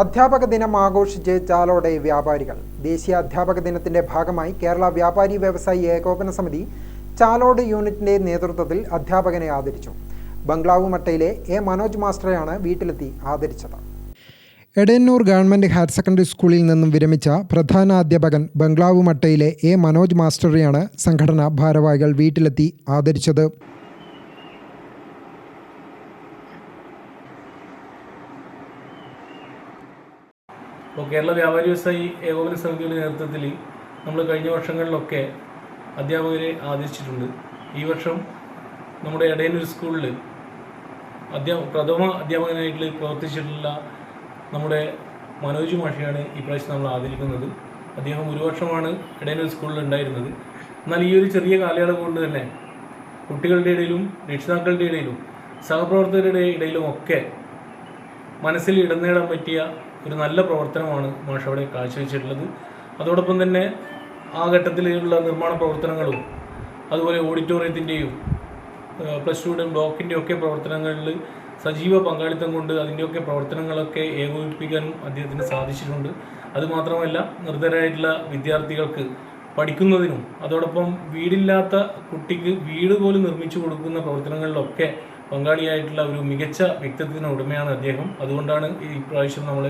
അധ്യാപക ദിനം ആഘോഷിച്ച് ചാലോടെ വ്യാപാരികൾ. ദേശീയ അധ്യാപക ദിനത്തിന്റെ ഭാഗമായി കേരള വ്യാപാരി വ്യവസായി ഏകോപന സമിതി ചാലോട് യൂണിറ്റിന്റെ നേതൃത്വത്തിൽ അധ്യാപകനെ ആദരിച്ചു. ബംഗ്ലാവ് മട്ടയിലെ എ മനോജ് മാസ്റ്ററെയാണ് വീട്ടിലെത്തി ആദരിച്ചത്. എടയന്നൂർ ഗവൺമെന്റ് ഹയർ സെക്കൻഡറി സ്കൂളിൽ നിന്നും വിരമിച്ച പ്രധാന അധ്യാപകൻ ബംഗ്ലാവ് മട്ടയിലെ എ മനോജ് മാസ്റ്ററെയാണ് സംഘടനാ ഭാരവാഹികൾ വീട്ടിലെത്തി ആദരിച്ചത്. ഇപ്പോൾ കേരള വ്യാപാരി വ്യവസായി ഏകോപന സമിതിയുടെ നേതൃത്വത്തിൽ നമ്മൾ കഴിഞ്ഞ വർഷങ്ങളിലൊക്കെ അധ്യാപകരെ ആദരിച്ചിട്ടുണ്ട്. ഈ വർഷം നമ്മുടെ ഇടയനൂർ സ്കൂളിൽ അധ്യാ പ്രഥമ അധ്യാപകനായിട്ട് പ്രവർത്തിച്ചിട്ടുള്ള നമ്മുടെ മനോജ് മാഷിയാണ് ഈ പ്രാവശ്യം നമ്മൾ ആദരിക്കുന്നത്. അദ്ദേഹം ഒരു വർഷമാണ് ഇടയനൂർ സ്കൂളിൽ ഉണ്ടായിരുന്നത്. എന്നാൽ ഈ ഒരു ചെറിയ കാലയളവ് കൊണ്ട് തന്നെ കുട്ടികളുടെ ഇടയിലും രക്ഷിതാക്കളുടെ ഇടയിലും സഹപ്രവർത്തകരുടെ ഇടയിലും ഒക്കെ മനസ്സിൽ ഇടം നേടാൻ പറ്റിയ ഒരു നല്ല പ്രവർത്തനമാണ് മാഷ് അവിടെ കാഴ്ചവെച്ചിട്ടുള്ളത്. അതോടൊപ്പം തന്നെ ആ ഘട്ടത്തിലുള്ള നിർമ്മാണ പ്രവർത്തനങ്ങളും അതുപോലെ ഓഡിറ്റോറിയത്തിന്റെയും പ്ലസ് ടുവിന്റെയും ബ്ലോക്കിന്റെയും ഒക്കെ പ്രവർത്തനങ്ങളിൽ സജീവ പങ്കാളിത്തം കൊണ്ട് അതിന്റെയൊക്കെ പ്രവർത്തനങ്ങളൊക്കെ ഏകോപിപ്പിക്കാനും അദ്ദേഹത്തിന് സാധിച്ചിട്ടുണ്ട്. അതുമാത്രമല്ല നിർദ്ധരായിട്ടുള്ള വിദ്യാർത്ഥികൾക്ക് പഠിക്കുന്നതിനും അതോടൊപ്പം വീടില്ലാത്ത കുട്ടിക്ക് വീട് പോലും നിർമ്മിച്ചു കൊടുക്കുന്ന പ്രവർത്തനങ്ങളിലൊക്കെ പങ്കാളിയായിട്ടുള്ള ഒരു മികച്ച വ്യക്തിത്വത്തിന് ഉടമയാണ് അദ്ദേഹം. അതുകൊണ്ടാണ് ഈ പ്രാവശ്യം നമ്മൾ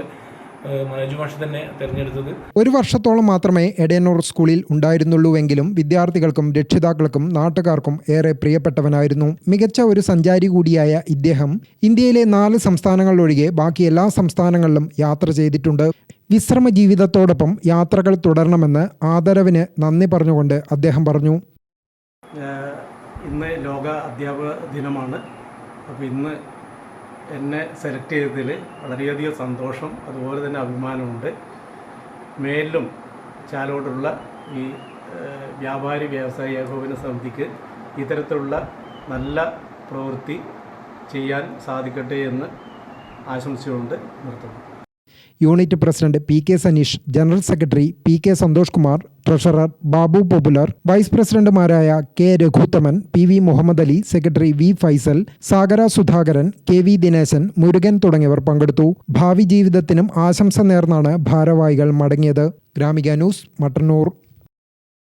മനോജ് മാഷ് തന്നെ തിരഞ്ഞെടുത്തത്. ഒരു വർഷത്തോളം മാത്രമേ എടയന്നൂർ സ്കൂളിൽ ഉണ്ടായിരുന്നുള്ളൂവെങ്കിലും വിദ്യാർത്ഥികൾക്കും രക്ഷിതാക്കൾക്കും നാട്ടുകാർക്കും ഏറെ പ്രിയപ്പെട്ടവനായിരുന്നു. മികച്ച ഒരു സഞ്ചാരി കൂടിയായ ഇദ്ദേഹം ഇന്ത്യയിലെ നാല് സംസ്ഥാനങ്ങളിലൊഴികെ ബാക്കി എല്ലാ സംസ്ഥാനങ്ങളിലും യാത്ര ചെയ്തിട്ടുണ്ട്. വിശ്രമ ജീവിതത്തോടൊപ്പം യാത്രകൾ തുടരണമെന്ന് ആദരവിന് നന്ദി പറഞ്ഞുകൊണ്ട് അദ്ദേഹം പറഞ്ഞു. ഇന്ന് ലോക അധ്യാപക ദിനമാണ്. അപ്പോൾ ഇന്ന് എന്നെ സെലക്ട് ചെയ്തതിൽ വളരെയധികം സന്തോഷം അതുപോലെ തന്നെ അഭിമാനമുണ്ട്. മേലിലും ചാലോടുള്ള ഈ വ്യാപാരി വ്യവസായ ഏകോപന സമിതിക്ക് ഇത്തരത്തിലുള്ള നല്ല പ്രവൃത്തി ചെയ്യാൻ സാധിക്കട്ടെ എന്ന് ആശംസിച്ചുകൊണ്ട് നിർത്തുന്നു. Unit president P K Saneesh general secretary P K Santhosh Kumar treasurer Babu popular vice പ്രസിഡന്റുമാരായ K Raghuthaman P V Muhammad Ali secretary V Faisal Sagara Sudhakaran K V Dineshan Murukan തുടങ്ങിയവർ പങ്കെടുത്തു. ഭാവി ജീവിതത്തിനും ആശംസ നേർന്നാണ് ഭാരവാഹികൾ മടങ്ങിയത്. ഗ്രാമിക ന്യൂസ് മട്ടന്നൂർ.